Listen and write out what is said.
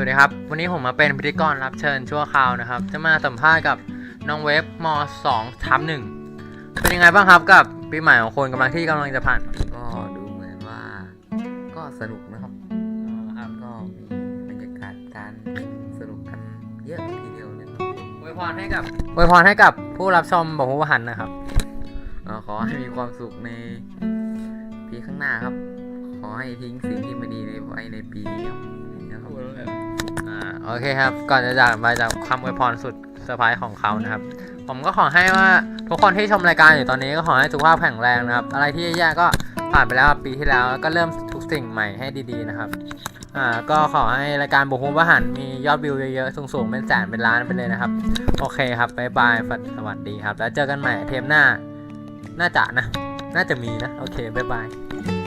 วัสดีครับ วันนี้ผมมาเป็นพิธีกรรับเชิญชั่วคราวนะครับ จะมาสัมภาษณ์กับน้องเวฟม2ทับหนึ่งเป็นยังไงบ้างครับกับปีใหม่ของคนกำลังที่กำลังจะผ่านก็ดูเหมือนว่า ก็สนุกนะครับครับก็มีบรรยากาศการสนุกกันเยอะทีเดียวเลยครับอวยพรให้กับอวยพรให้กับผู้รับชมบอกผู้หันนะครับเอ่อขอให้มีความสุขในปีข้างหน้าครับ ขอให้ทิ้งสิ่งที่ไม่ดีไว้ในปีนี้ครับนะครับอ่า โอเคครับ ก่อนจะจากไปจากคำอวยพรสุดเซอร์ไพรส์ของเขานะครับ ผมก็ขอให้ว่าทุกคนที่ชมรายการอยู่ตอนนี้ก็ขอให้สุขภาพแข็งแรงนะครับ อะไรที่แย่ๆก็ผ่านไปแล้วปีที่แล้วก็เริ่มทุกสิ่งใหม่ให้ดีๆนะครับอ่าก็ขอให้รายการบุกฮูบหันมียอดวิวเยอะๆสูงๆเป็นแสนเป็นล้านไปเลยนะครับ โอเคครับบ๊ายบายสวัสดีครับ แล้วเจอกันใหม่เทปหน้า น่าจะนะ น่าจะมีนะ โอเคบ๊ายบาย